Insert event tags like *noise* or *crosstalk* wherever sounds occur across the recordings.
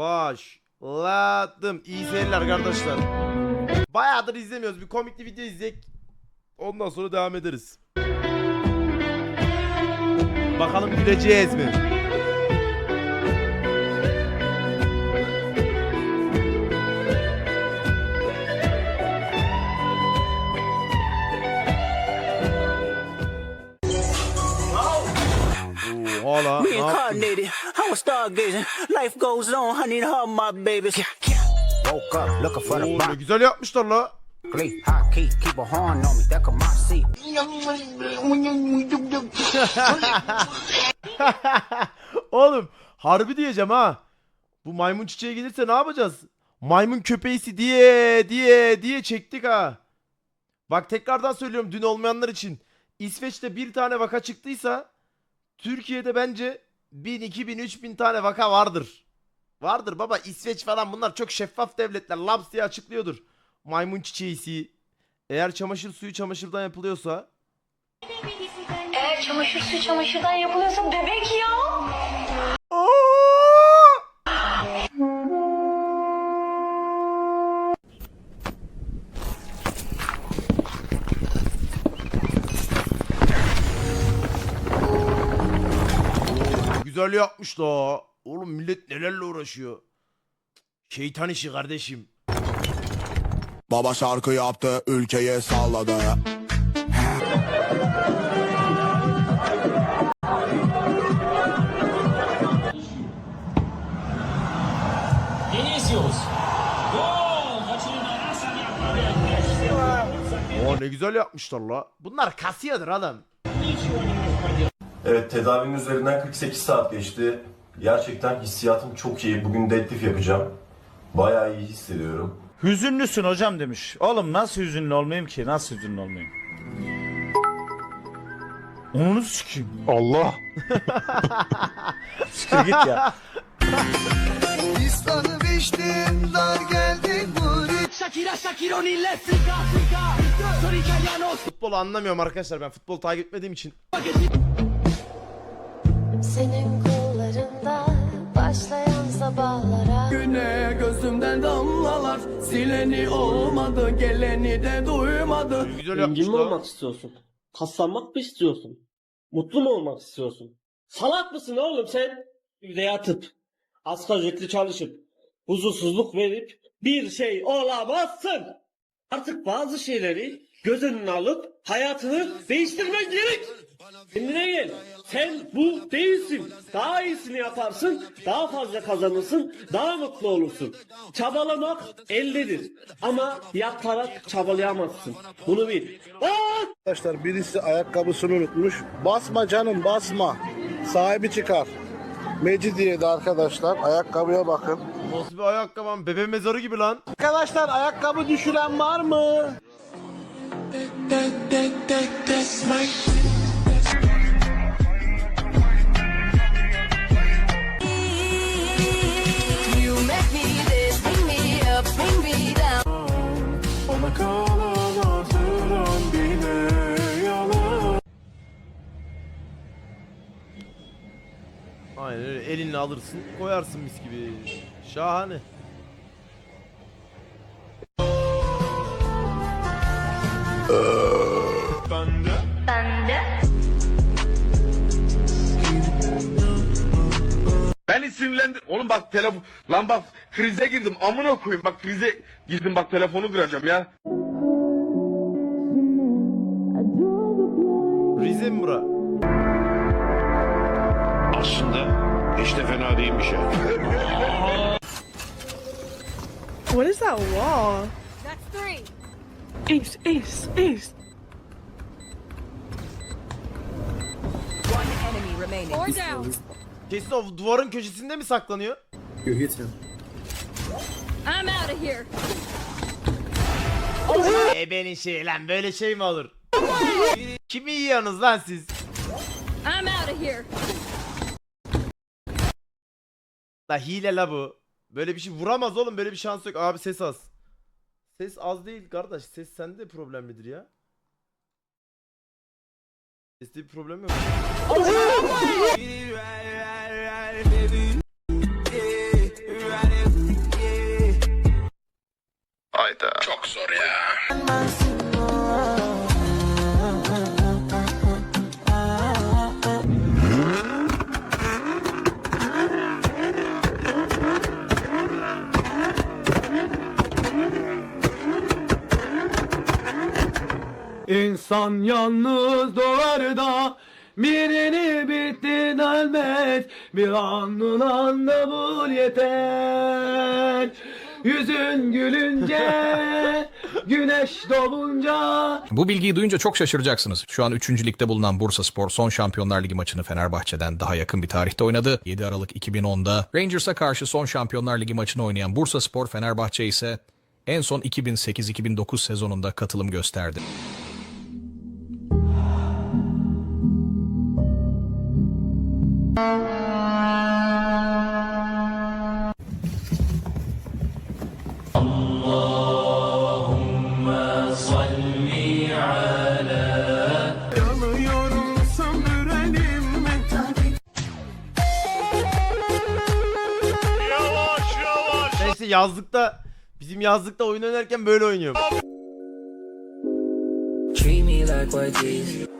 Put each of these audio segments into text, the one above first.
Başladım. İyi seyirler arkadaşlar. Bayağıdır izlemiyoruz. Bir komikli video izleyek. Ondan sonra devam ederiz. Bakalım güleceğiz mi? Hala ne yaptın? Reincarnated, I was stargazing. Life goes on, I need her, my babies. Woke up looking for the Oo, ne box. güzel yapmışlar la. High key, keep a horn on me, that come my seat. *laughs* Oğlum harbi diyeceğim ha. Bu maymun çiçeği gelirse ne yapacağız? Maymun köpeğisi diye diye diye çektik ha. Bak tekrardan söylüyorum dün olmayanlar için. İsveç'te bir tane vaka çıktıysa Türkiye'de bence 1000, 2000, 3000 tane vaka vardır. Vardır baba İsveç falan bunlar çok şeffaf devletler. Laps diye açıklıyordur. Maymun çiçeğisi. Eğer çamaşır suyu çamaşırdan yapılıyorsa Eğer çamaşır suyu çamaşırdan yapılıyorsa bebek ya. Güzel yapmış da. Oğlum millet nelerle uğraşıyor. Şeytan işi kardeşim. Baba şarkı yaptı, ülkeye salladı. Vinicius. Gol! Oo ne güzel yapmışlar la. Bunlar kasiyadır adam. Evet tedavinin üzerinden 48 saat geçti. Gerçekten hissiyatım çok iyi. Bugün deadlift yapacağım. Bayağı iyi hissediyorum. Hüzünlüsün hocam demiş. Oğlum nasıl hüzünlü olmayayım ki? Nasıl hüzünlü olmayayım? Onu sikeyim. Allah. *laughs* Siktir git ya. Futbolu anlamıyorum arkadaşlar ben futbol takip etmediğim için. Senin kollarında başlayan sabahlara Güne gözümden damlalar Sileni olmadı geleni de duymadı Güzel Zengin mi olmak istiyorsun? Kaslanmak mı istiyorsun? Mutlu mu olmak istiyorsun? Salak mısın oğlum sen? Evde yatıp, asgari ücretli çalışıp, huzursuzluk verip bir şey olamazsın. Artık bazı şeyleri göz önüne alıp hayatını değiştirmen gerek. Kendine gel. Sen bu değilsin. Daha iyisini yaparsın, daha fazla kazanırsın, daha mutlu olursun. Çabalamak eldedir. Ama yatarak çabalayamazsın. Bunu bil. Aa! Arkadaşlar birisi ayakkabısını unutmuş. Basma canım basma. Sahibi çıkar. Mecidiye'de arkadaşlar ayakkabıya bakın. Nasıl bir ayakkabı bebe mezarı gibi lan. Arkadaşlar ayakkabı düşüren var mı? Aynen öyle elinle alırsın koyarsın mis gibi. Şahane. Ben Beni sinirlendir. Oğlum bak telefon. Lan bak krize girdim. Amına koyayım. Bak krize girdim. Bak telefonu kıracağım ya. Rize mi bura? Aslında hiç de fena değilmiş ya. *laughs* What is that wall? That's three Ace, ace, ace. Four down Kesin o duvarın köşesinde mi saklanıyor? I'm out of here E benim şey lan böyle şey mi olur? Kimi yiyorsunuz lan siz? I'm out of here La hile la bu. Böyle bir şey vuramaz oğlum böyle bir şans yok. Abi ses az. Ses az değil kardeş. Ses sende problemlidir ya. Seste bir problem yok. Hayda. Çok zor ya. İnsan yalnız doğar da birini bitti elbet bir anın anda bul yeter. Yüzün gülünce güneş doğunca Bu bilgiyi duyunca çok şaşıracaksınız. Şu an 3. ligde bulunan Bursa Spor son Şampiyonlar Ligi maçını Fenerbahçe'den daha yakın bir tarihte oynadı. 7 Aralık 2010'da Rangers'a karşı son Şampiyonlar Ligi maçını oynayan Bursa Spor Fenerbahçe ise en son 2008-2009 sezonunda katılım gösterdi. Ben işte yazlıkta bizim yazlıkta oyun oynarken böyle oynuyorum. Treat me like white teeth.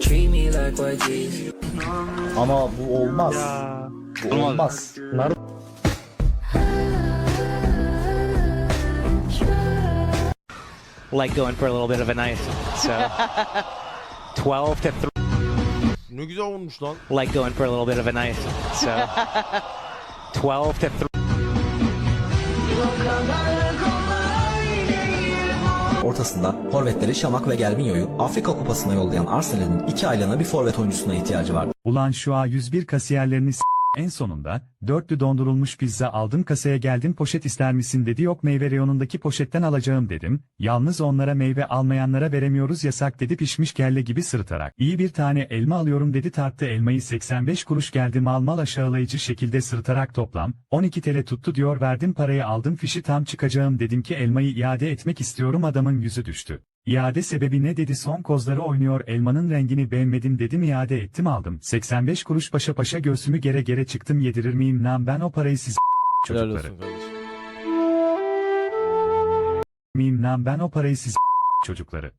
Treat me like white teeth. Ama bu olmaz. Bu olmaz. Like going for a little bit of a knife. So *laughs* 12 to 3 Ne güzel olmuş lan. like going for a little bit of a knife. So *laughs* 12 to 3 Ortasında forvetleri Şamak ve Gelminyo'yu Afrika Kupası'na yollayan Arsenal'in iki aylığına bir forvet oyuncusuna ihtiyacı vardı. Ulan şu A101 kasiyerlerini en sonunda dörtlü dondurulmuş pizza aldım kasaya geldim poşet ister misin dedi yok meyve reyonundaki poşetten alacağım dedim. Yalnız onlara meyve almayanlara veremiyoruz yasak dedi pişmiş kelle gibi sırıtarak. İyi bir tane elma alıyorum dedi tarttı elmayı 85 kuruş geldi mal mal aşağılayıcı şekilde sırıtarak toplam 12 TL tuttu diyor verdim parayı aldım fişi tam çıkacağım dedim ki elmayı iade etmek istiyorum adamın yüzü düştü. İade sebebi ne dedi son kozları oynuyor elmanın rengini beğenmedim dedim iade ettim aldım. 85 kuruş paşa paşa göğsümü gere gere çıktım yedirir miyim lan ben o parayı siz Helal çocukları. olsun kardeşim. Miyim lan ben o parayı siz çocukları.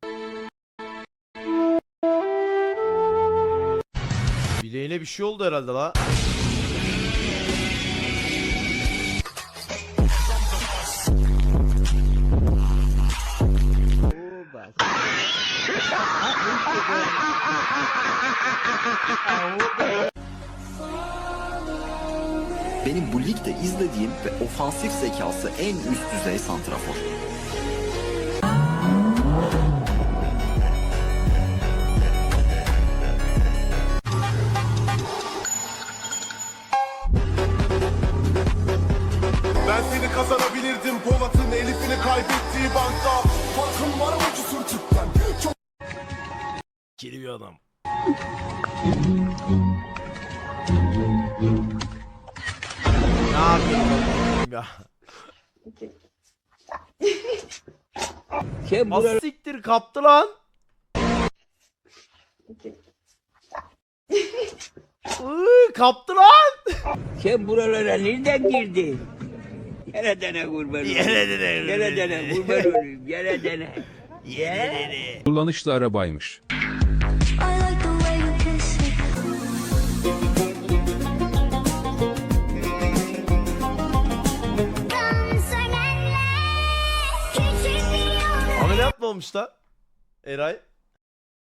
Bileğine bir şey oldu herhalde la. Ligde izlediğim ve ofansif zekası en üst düzey santrafor. Ben seni kazanabilirdim Polat'ın Elif'ini kaybettiği bankta Farkım var mı cesur tipten Çok Kiri bir adam. Yapıyorsun ya? Az siktir kaptı lan. Iıı, kaptı lan. Sen buralara nereden girdin? Yere dene kurban olayım. Yere dene. Yere dene kurban olayım. Yere dene. Kullanışlı arabaymış. Olmuş da? Eray.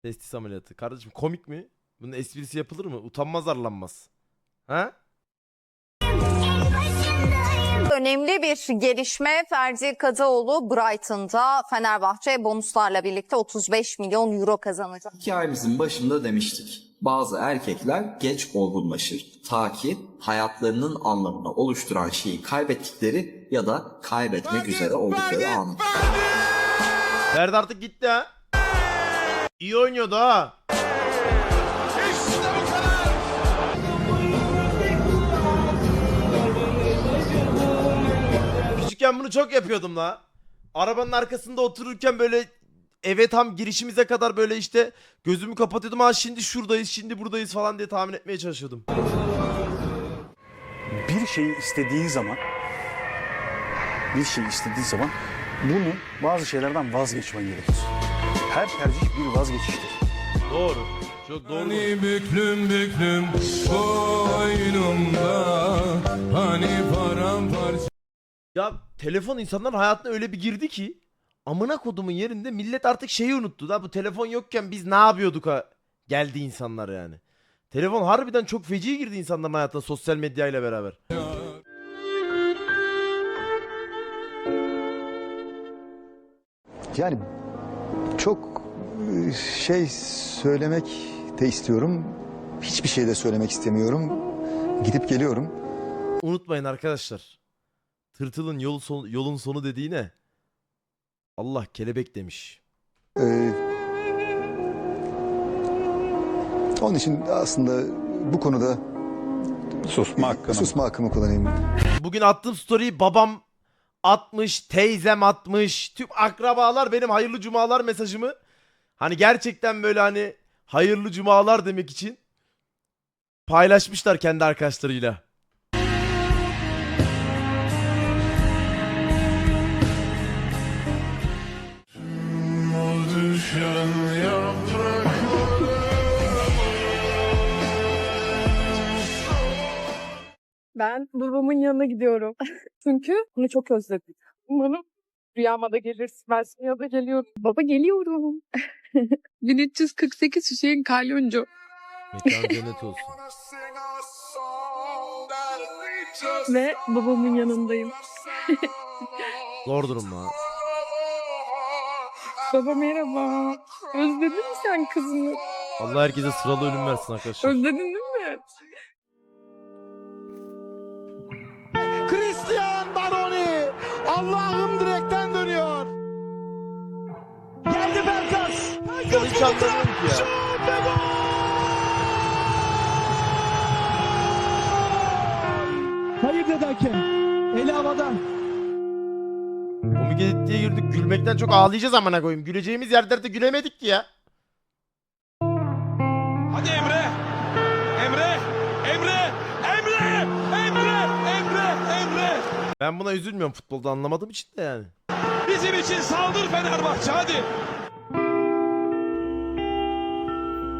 Testis ameliyatı. Kardeşim komik mi? Bunun esprisi yapılır mı? Utanmaz arlanmaz. Ha? Önemli bir gelişme Ferdi Kadıoğlu Brighton'da Fenerbahçe bonuslarla birlikte 35 milyon euro kazanacak. Hikayemizin başında demiştik. Bazı erkekler geç olgunlaşır. Ta ki hayatlarının anlamını oluşturan şeyi kaybettikleri ya da kaybetmek üzere oldukları an. Ferdi artık gitti ha. İyi oynuyordu ha. Küçükken bunu çok yapıyordum la. Arabanın arkasında otururken böyle eve tam girişimize kadar böyle işte gözümü kapatıyordum. Ha şimdi şuradayız, şimdi buradayız falan diye tahmin etmeye çalışıyordum. Bir şeyi istediğin zaman bir şey istediği zaman bunu bazı şeylerden vazgeçmen gerekir. Her tercih bir vazgeçiştir. Doğru. Çok doğru. Hani büklüm büklüm boynumda Hani paramparça Ya telefon insanların hayatına öyle bir girdi ki amına kodumun yerinde millet artık şeyi unuttu da bu telefon yokken biz ne yapıyorduk ha geldi insanlar yani. Telefon harbiden çok feci girdi insanların hayatına sosyal medya ile beraber. Yani çok e, şey söylemek de istiyorum. Hiçbir şey de söylemek istemiyorum. Gidip geliyorum. Unutmayın arkadaşlar. Tırtılın yol son- yolun sonu dediğine Allah kelebek demiş. Ee, onun için aslında bu konuda susma hakkımı, susma hakkımı kullanayım. Bugün attığım story'i babam atmış, teyzem atmış. Tüm akrabalar benim hayırlı cumalar mesajımı hani gerçekten böyle hani hayırlı cumalar demek için paylaşmışlar kendi arkadaşlarıyla. Ben babamın yanına gidiyorum. *laughs* Çünkü onu çok özledim. Umarım rüyama da gelirsin. Ben senin yanına geliyorum. Baba geliyorum. *laughs* 1348 Hüseyin Kalyoncu. Mekan *laughs* cennet olsun. Ve babamın yanındayım. Zor durumda. Baba merhaba. Özledin mi sen kızını? Allah herkese sıralı ölüm versin arkadaşlar. Özledin değil mi? Christian Baroni Allah'ım direkten dönüyor Geldi Berkas Ben hiç anlamıyorum ki ya. Hayır dedi hakem Eli havada Komik diye girdik. Gülmekten çok ağlayacağız amına koyayım. Güleceğimiz yerlerde gülemedik ki ya. Hadi Emre Ben buna üzülmüyorum futbolda anlamadığım için de yani. Bizim için saldır Fenerbahçe hadi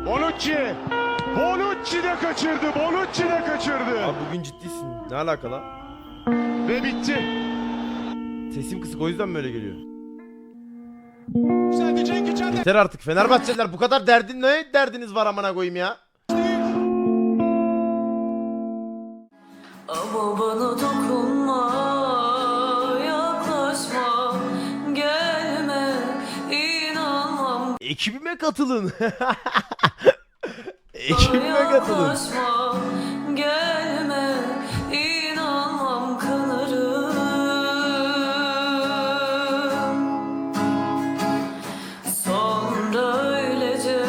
Bonucci Bonucci de kaçırdı Bonucci de kaçırdı Abi bugün ciddisin. Ne alakalı? Ve bitti Sesim kısık o yüzden böyle geliyor. Sen de Cenk içeride Yeter artık Fenerbahçeliler bu kadar derdin ne derdiniz var amına koyayım ya. Ama bana Ekibime katılın. *laughs* Ekibime katılın. Yaklaşma, gelme, inanmam kanarım. Sonra öylece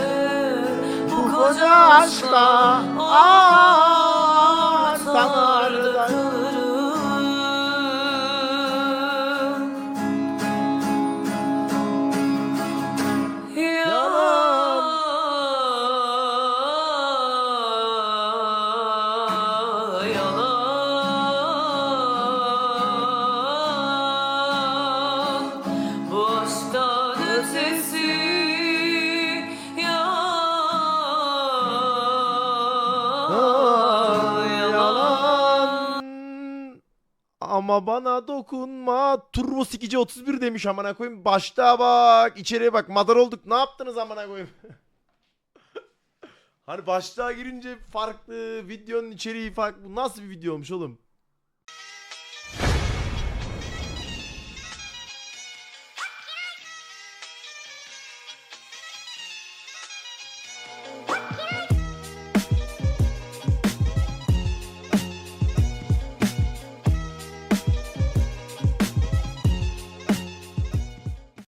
bu koca aşkla Ama bana dokunma. Turbo sikici 31 demiş amına koyayım. Başta bak, içeriye bak. Madar olduk. Ne yaptınız amına koyayım? *laughs* hani başlığa girince farklı, videonun içeriği farklı. Bu nasıl bir video olmuş oğlum?